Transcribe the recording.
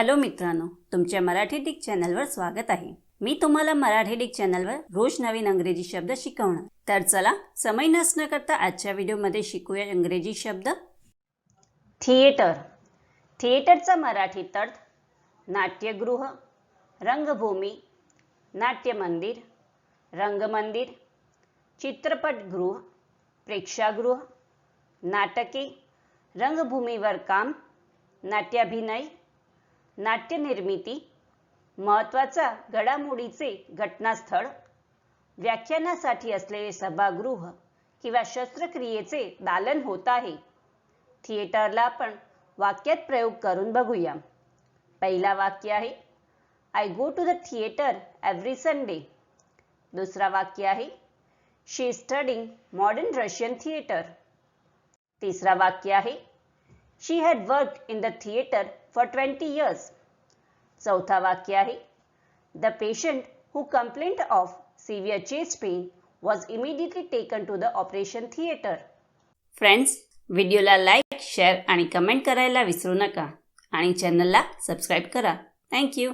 Hello मित्रांनो तुमच्या Marathi Dick चॅनलवर स्वागत आहे. मी तुम्हाला मराठी डिक चॅनलवर रोज नवीन अंग्रेजी शब्द शिकवणार. तर चला समय नसणं करता आजच्या व्हिडिओमध्ये शिकूया इंग्रजी शब्द. थिएटर. थिएटरचा मराठी अर्थ नाट्यगृह रंगभूमी नाट्यमंदिर रंगमंदिर चित्रपटगृह प्रेक्षागृह नाटके रंगभूमीवर काम नाट्याभिनय नाट्यनिर्मिती महत्त्वाचा घडामोडीचे घटनास्थळ व्याख्यानासाठी असलेले सभागृह किंवा शस्त्रक्रियेचे दालन होत आहे. थिएटरला आपण वाक्यात प्रयोग करून बघूया. पहिला वाक्य आहे I go to the theatre every Sunday दुसरा वाक्य आहे she studying modern Russian theatre तिसरा वाक्य आहे she had work in the theatre for twenty years चौथा वाक्य आहे the patient who complaint of severe chest pain was immediately taken to the operation theatre friends व्हिडिओला लाईक शेअर आणि comment करायला विसरू नका आणि चॅनलला सबस्क्राईब करा थँक्यू